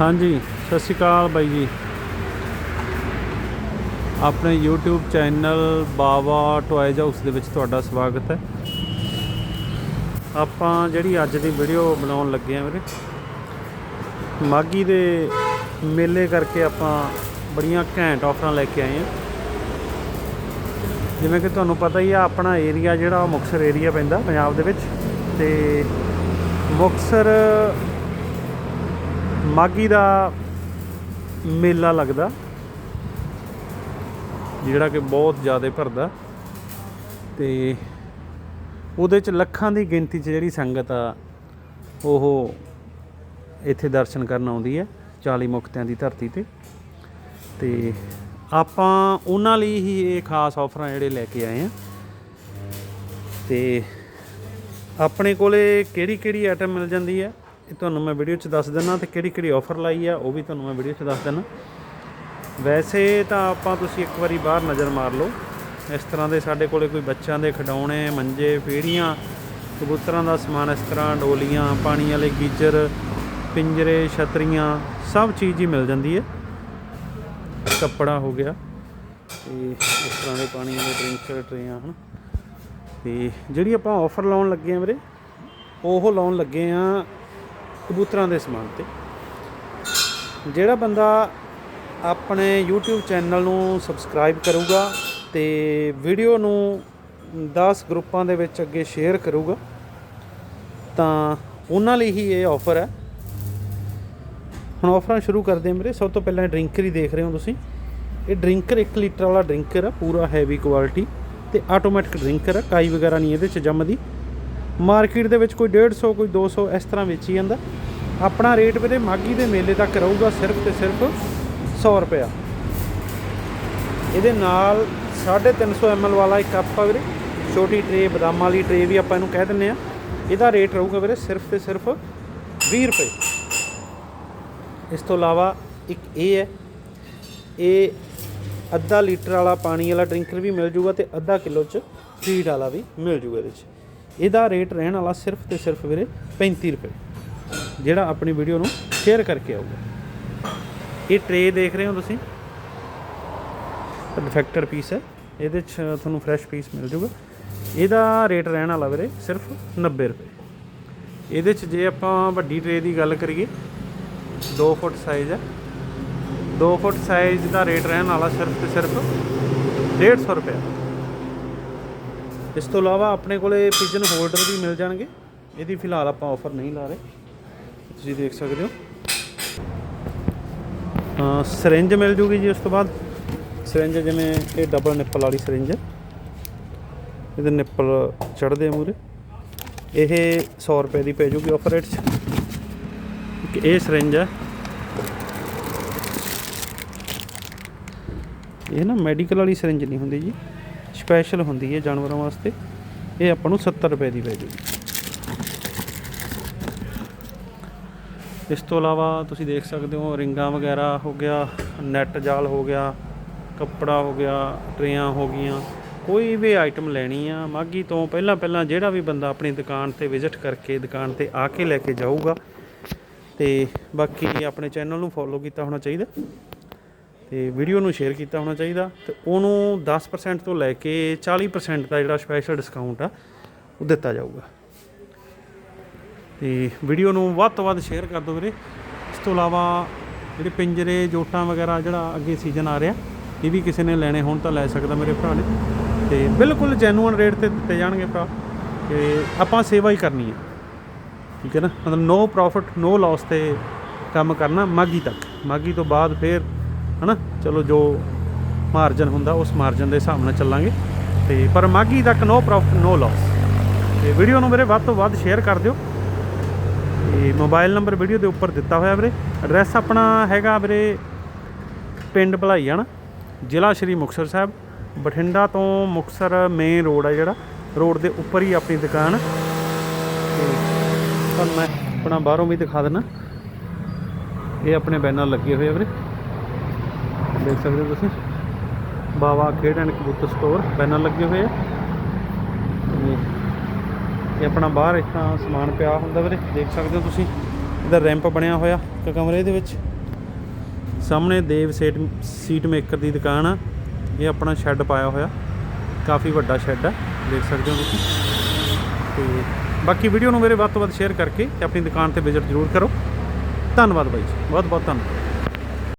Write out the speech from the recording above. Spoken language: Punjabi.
ਹਾਂਜੀ, ਸਤਿ ਸ਼੍ਰੀ ਅਕਾਲ ਬਾਈ ਜੀ। ਆਪਣੇ YouTube channel Bawa toys house ਦੇ ਵਿੱਚ ਤੁਹਾਡਾ ਸਵਾਗਤ ਹੈ। ਆਪਾਂ ਜਿਹੜੀ ਅੱਜ ਦੀ ਵੀਡੀਓ ਬਣਾਉਣ ਲੱਗੇ ਆ ਵੀਰੇ ਮਾਗੀ ਦੇ ਮੇਲੇ ਕਰਕੇ ਆਪਾਂ ਬੜੀਆਂ ਘੈਂਟ ਆਫਰਾਂ ਲੈ ਕੇ ਆਏ ਆ ਜਿਵੇਂ ਕਿ ਤੁਹਾਨੂੰ ਪਤਾ ਹੀ ਆ, ਆਪਣਾ ਏਰੀਆ ਜਿਹੜਾ ਉਹ ਮੁਕਤਸਰ ਏਰੀਆ ਪੈਂਦਾ ਪੰਜਾਬ ਦੇ ਵਿੱਚ, ਤੇ ਮੁਕਤਸਰ ਮਾਗੀ ਦਾ ਮੇਲਾ ਲੱਗਦਾ, ਜਿਹੜਾ ਕਿ ਬਹੁਤ ਜ਼ਿਆਦਾ ਭਰਦਾ। ਤੇ ਉਹਦੇ ਚ ਲੱਖਾਂ ਦੀ ਗਿਣਤੀ 'ਚ ਜਿਹੜੀ ਸੰਗਤ ਆ, ਉਹ ਇੱਥੇ ਦਰਸ਼ਨ ਕਰਨ ਆਉਂਦੀ ਹੈ 40 ਮੁਕਤਿਆਂ ਦੀ ਧਰਤੀ ਤੇ। ਤੇ ਆਪਾਂ ਉਹਨਾਂ ਲਈ ਹੀ ਇਹ ਖਾਸ ਆਫਰਾਂ ਜਿਹੜੇ ਲੈ ਕੇ ਆਏ ਆ। ਤੇ ਆਪਣੇ ਕੋਲੇ ਕਿਹੜੀ ਕਿਹੜੀ ਆਈਟਮ ਮਿਲ ਜਾਂਦੀ ਹੈ? ਇਹ ਤੁਹਾਨੂੰ ਮੈਂ ਵੀਡੀਓ 'ਚ ਦੱਸ ਦਿੰਦਾ ਤੇ ਕਿਹੜੀ ਕਿਹੜੀ ਆਫਰ ਲਾਈ ਆ, ਉਹ ਵੀ ਤੁਹਾਨੂੰ ਮੈਂ ਵੀਡੀਓ 'ਚ ਦੱਸ ਦਿੰਦਾ। ਵੈਸੇ ਤਾਂ ਆਪਾਂ ਤੁਸੀਂ ਇੱਕ ਵਾਰੀ ਬਾਹਰ ਨਜ਼ਰ ਮਾਰ ਲਓ। ਇਸ ਤਰ੍ਹਾਂ ਦੇ ਸਾਡੇ ਕੋਲੇ ਕੋਈ ਬੱਚਿਆਂ ਦੇ ਖਿਡੌਣੇ, ਮੰਜੇ ਫੇੜੀਆਂ ਕਬੂਤਰਾਂ ਦਾ ਸਮਾਨ ਇਸ ਤਰ੍ਹਾਂ, ਡੋਲੀਆਂ, ਪਾਣੀ ਵਾਲੇ ਗੀਜਰ, ਪਿੰਜਰੇ, ਛਤਰੀਆਂ, ਸਭ ਚੀਜ਼ ਹੀ ਮਿਲ ਜਾਂਦੀ ਹੈ। ਕੱਪੜਾ ਹੋ ਗਿਆ ਤੇ ਇਸ ਤਰ੍ਹਾਂ ਦੇ ਪਾਣੀ ਵਾਲੇ ਡਰਿੰਕਰ ਟਰੇਆਂ ਹਨ। ਤੇ ਜਿਹੜੀ ਆਪਾਂ ਆਫਰ ਲਾਉਣ ਲੱਗੇ ਆ ਵੀਰੇ, ਉਹ ਲਾਉਣ ਲੱਗੇ ਆ ਕਬੂਤਰਾਂ ਦੇ ਸਮਾਨ ਤੇ। ਜਿਹੜਾ ਬੰਦਾ ਆਪਣੇ YouTube ਚੈਨਲ ਨੂੰ ਸਬਸਕ੍ਰਾਈਬ ਕਰੂਗਾ ਤੇ ਵੀਡੀਓ ਨੂੰ 10 ਗਰੁੱਪਾਂ ਦੇ ਵਿੱਚ ਅੱਗੇ ਸ਼ੇਅਰ ਕਰੂਗਾ, ਤਾਂ ਉਹਨਾਂ ਲਈ ਹੀ ਇਹ ਆਫਰ ਹੈ। ਹੁਣ ਆਫਰਾਂ ਸ਼ੁਰੂ ਕਰਦੇ ਹਾਂ ਵੀਰੇ। ਸਭ ਤੋਂ ਪਹਿਲਾਂ ਡਰਿੰਕਰ ਹੀ ਦੇਖ ਰਹੇ ਹੋ ਤੁਸੀਂ। ਇਹ ਡਰਿੰਕਰ 1 ਲੀਟਰ ਵਾਲਾ ਡਰਿੰਕਰ ਹੈ, ਪੂਰਾ ਹੈਵੀ ਕੁਆਲਿਟੀ ਤੇ ਆਟੋਮੈਟਿਕ ਡਰਿੰਕਰ ਹੈ। ਕਾਈ ਵਗੈਰਾ ਨਹੀਂ ਇਹਦੇ ਚ ਜੰਮਦੀ। ਮਾਰਕੀਟ ਦੇ ਵਿੱਚ ਕੋਈ 150 ਕੋਈ 200 ਇਸ ਤਰ੍ਹਾਂ ਵੇਚੀ ਜਾਂਦਾ। ਆਪਣਾ ਰੇਟ ਵੀਰੇ ਮਾਗੀ ਦੇ ਮੇਲੇ ਤੱਕ ਰਹੂਗਾ ਸਿਰਫ ਤੇ ਸਿਰਫ 100 ਰੁਪਇਆ। ਇਹਦੇ ਨਾਲ 350 ml ਵਾਲਾ ਇੱਕ ਕੱਪ ਆ ਵੀਰੇ ਛੋਟੀ ਟਰੇ ਬਦਾਮਾਂ ਵਾਲੀ ਟਰੇ ਵੀ ਆਪਾਂ ਇਹਨੂੰ ਕਹਿ ਦਿੰਨੇ ਆ ਇਹਦਾ ਰੇਟ ਰਹੂਗਾ ਵੀਰੇ ਸਿਰਫ ਤੇ ਸਿਰਫ 20 ਰੁਪਏ। ਇਸ ਤੋਂ ਇਲਾਵਾ ਇੱਕ ਇਹ ਹੈ, ਇਹ ਅੱਧਾ ਲੀਟਰ ਵਾਲਾ ਪਾਣੀ ਵਾਲਾ ਡਰਿੰਕਰ ਵੀ ਮਿਲ ਜੂਗਾ ਤੇ ਅੱਧਾ ਕਿਲੋ ਚ ਫੀਡ ਵਾਲਾ ਵੀ ਮਿਲ ਜੂਗਾ ਇਹਦੇ ਚ। ਇਹਦਾ ਰੇਟ ਰਹਿਣ ਵਾਲਾ ਸਿਰਫ ਤੇ ਸਿਰਫ ਵੀਰੇ 35 ਰੁਪਏ, ਜਿਹੜਾ ਆਪਣੀ ਵੀਡੀਓ ਨੂੰ ਸ਼ੇਅਰ ਕਰਕੇ ਆਊਗਾ। ਇਹ ਟਰੇ ਦੇਖ ਰਹੇ ਹੋ ਤੁਸੀਂ? ਰਿਫੈਕਟਰ ਪੀਸ ਹੈ। ਇਹਦੇ ਚ ਤੁਹਾਨੂੰ ਫਰੈਸ਼ ਪੀਸ ਮਿਲ ਜੂਗਾ। ਇਹਦਾ ਰੇਟ ਰਹਿਣ ਵਾਲਾ ਵੀਰੇ ਸਿਰਫ 90 ਰੁਪਏ। ਇਹਦੇ ਚ ਜੇ ਆਪਾਂ ਵੱਡੀ ਟਰੇ ਦੀ ਗੱਲ ਕਰੀਏ 2 ਫੁੱਟ ਸਾਈਜ਼ ਹੈ। 2 ਫੁੱਟ ਸਾਈਜ਼ ਦਾ ਰੇਟ ਰਹਿਣ ਵਾਲਾ ਸਿਰਫ ਤੇ ਸਿਰਫ 150 ਰੁਪਏ। ਇਸ ਤੋਂ ਇਲਾਵਾ ਆਪਣੇ ਕੋਲੇ ਪਿਜਨ ਹੋਲਡਰ ਵੀ ਮਿਲ ਜਾਣਗੇ। ਇਹਦੀ ਫਿਲਹਾਲ ਆਪਾਂ ਆਫਰ ਨਹੀਂ ਲਾ ਰਹੇ। ਤੁਸੀਂ ਦੇਖ ਸਕਦੇ ਹੋ। ਅ ਸਿਰਿੰਜ ਮਿਲ ਜੂਗੀ ਜੀ ਉਸ ਤੋਂ ਬਾਅਦ। ਸਿਰਿੰਜ ਜਿਵੇਂ ਇਹ ਡਬਲ ਨਿੱਪਲ ਵਾਲੀ ਸਿਰਿੰਜ ਹੈ। ਇਹਦੇ ਨਿੱਪਲ ਚੜਦੇ ਮੂਰੇ ਇਹ 100 ਰੁਪਏ ਦੀ ਪੈ ਜੂਗੀ ਆਫਰ ਰੇਟ 'ਚ। ਇੱਕ ਇਹ ਸਿਰਿੰਜ ਹੈ। ਇਹ ਨਾ ਮੈਡੀਕਲ ਵਾਲੀ ਸਿਰਿੰਜ ਨਹੀਂ ਹੁੰਦੀ ਜੀ। ਸਪੈਸ਼ਲ ਹੁੰਦੀ ਹੈ ਜਾਨਵਰਾਂ ਵਾਸਤੇ। ਇਹ ਆਪਾਂ ਨੂੰ 70 ਰੁਪਏ ਦੀ ਪੈ ਜੂਗੀ। ਇਸ ਤੋਂ ਇਲਾਵਾ ਤੁਸੀਂ ਦੇਖ ਸਕਦੇ ਹੋ, ਰਿੰਗਾਂ ਵਗੈਰਾ ਹੋ ਗਿਆ, ਨੈਟ ਜਾਲ ਹੋ ਗਿਆ, ਕੱਪੜਾ ਹੋ ਗਿਆ, ਟਰੇਆਂ ਹੋ ਗਈਆਂ। ਕੋਈ ਵੀ ਆਈਟਮ ਲੈਣੀ ਆ ਮਾਗੀ ਤੋਂ ਪਹਿਲਾਂ ਪਹਿਲਾਂ ਜਿਹੜਾ ਵੀ ਬੰਦਾ ਆਪਣੀ ਦੁਕਾਨ ਤੇ ਵਿਜ਼ਿਟ ਕਰਕੇ, ਦੁਕਾਨ ਤੇ ਆ ਕੇ ਲੈ ਕੇ ਜਾਊਗਾ। ਤੇ ਬਾਕੀ ਆਪਣੇ ਚੈਨਲ ਨੂੰ ਫੋਲੋ ਕੀਤਾ ਹੋਣਾ ਚਾਹੀਦਾ। ਤੇ ਵੀਡੀਓ ਨੂੰ ਸ਼ੇਅਰ ਕੀਤਾ ਹੋਣਾ ਚਾਹੀਦਾ ਤੇ ਉਹਨੂੰ 10% ਤੋਂ ਲੈ ਕੇ 40% ਦਾ ਜਿਹੜਾ ਸਪੈਸ਼ਲ ਡਿਸਕਾਊਂਟ ਆ, ਉਹ ਦਿੱਤਾ ਜਾਊਗਾ। ਤੇ ਵੀਡੀਓ ਨੂੰ ਵੱਧ ਤੋਂ ਵੱਧ ਸ਼ੇਅਰ ਕਰ ਦਿਓ ਵੀਰੇ। ਇਸ ਤੋਂ ਇਲਾਵਾ ਜਿਹੜੇ ਪਿੰਜਰੇ ਜੋਟਾਂ ਵਗੈਰਾ ਜਿਹੜਾ ਅੱਗੇ ਸੀਜ਼ਨ ਆ ਰਿਹਾ, ਇਹ ਵੀ ਕਿਸੇ ਨੇ ਲੈਣੇ ਹੋਣ ਤਾਂ ਲੈ ਸਕਦਾ ਮੇਰੇ ਭਰਾ ਨੇ। ਤੇ ਬਿਲਕੁਲ ਜੈਨੂਅਨ ਰੇਟ ਤੇ ਦਿੱਤੇ ਜਾਣਗੇ ਭਰਾ। ਤੇ ਆਪਾਂ ਸੇਵਾ ਹੀ ਕਰਨੀ ਹੈ। ਠੀਕ ਹੈ ਨਾ? ਮਤਲਬ ਨੋ ਪ੍ਰੋਫਿਟ ਨੋ ਲਾਸ ਤੇ ਕੰਮ ਕਰਨਾ ਮਾਗੀ ਤੱਕ। ਮਾਗੀ ਤੋਂ ਬਾਅਦ ਫਿਰ ਹਨਾ? ਚਲੋ ਜੋ ਮਾਰਜਨ ਹੁੰਦਾ, ਉਸ ਮਾਰਜਨ ਦੇ ਹਿਸਾਬ ਨਾਲ ਚੱਲਾਂਗੇ। ਤੇ ਪਰ ਮਾਗੀ ਤੱਕ ਨੋ ਪ੍ਰੋਫਿਟ ਨੋ ਲਾਸ ਤੇ ਵੀਡੀਓ ਨੂੰ ਮੇਰੇ ਵੱਧ ਤੋਂ ਵੱਧ ਸ਼ੇਅਰ ਕਰ ਦਿਓ। ਤੇ ਮੋਬਾਈਲ ਨੰਬਰ ਵੀਡੀਓ ਦੇ ਉੱਪਰ ਦਿੱਤਾ ਹੋਇਆ ਵੀਰੇ। ਐਡਰੈਸ ਆਪਣਾ ਹੈਗਾ ਵੀਰੇ ਪਿੰਡ ਭਲਾਈਆਣਾ ਜ਼ਿਲ੍ਹਾ ਸ਼੍ਰੀ ਮੁਕਤਸਰ ਸਾਹਿਬ। ਬਠਿੰਡਾ ਤੋਂ ਮੁਕਤਸਰ ਮੇਨ ਰੋਡ ਹੈ ਜਿਹੜਾ। ਰੋਡ ਦੇ ਉੱਪਰ ਹੀ ਆਪਣੀ ਦੁਕਾਨ। ਹੈ। ਤੇ ਤੁਹਾਨੂੰ ਮੈਂ ਆਪਣਾ ਬਾਹਰੋਂ ਵੀ ਦਿਖਾ ਦਿੰਦਾ। ਇਹ ਆਪਣੇ ਬੈਨਰ ਲੱਗੇ ਹੋਏ ਆ ਵੀਰੇ। ਦੇਖ ਸਕਦੇ ਹੋ ਤੁਸੀਂ। ਬਾਵਾ ਖੇਡ ਐਂਡ ਕਬੂਤਰ ਸਟੋਰ ਬੈਨਰ ਲੱਗੇ ਹੋਏ ਆ। ਤੇ ਇਹ ਆਪਣਾ ਬਾਹਰ ਇਤਾਂ ਸਮਾਨ ਪਿਆ ਹੁੰਦਾ ਵੀਰੇ, ਦੇਖ ਸਕਦੇ ਹੋ ਤੁਸੀਂ। ਇਹਦਾ ਰੈਂਪ ਬਣਿਆ ਹੋਇਆ ਇੱਕ ਕਮਰੇ ਦੇ ਵਿੱਚ। ਸਾਹਮਣੇ ਦੇਵ ਸੇਟ ਸੀਟ ਮੇਕਰ ਦੀ ਦੁਕਾਨ ਆ। ਇਹ ਆਪਣਾ ਸ਼ੈੱਡ ਪਾਇਆ ਹੋਇਆ। ਕਾਫੀ ਵੱਡਾ ਸ਼ੈੱਡ ਆ, ਦੇਖ ਸਕਦੇ ਹੋ ਤੁਸੀਂ। ਤੇ ਬਾਕੀ ਵੀਡੀਓ ਨੂੰ ਮੇਰੇ ਵੱਧ ਤੋਂ ਵੱਧ ਸ਼ੇਅਰ ਕਰਕੇ ਤੇ ਆਪਣੀ ਦੁਕਾਨ ਤੇ ਵਿਜ਼ਿਟ ਜ਼ਰੂਰ ਕਰੋ। ਧੰਨਵਾਦ ਬਾਈ ਜੀ। ਬਹੁਤ ਬਹੁਤ ਧੰਨਵਾਦ।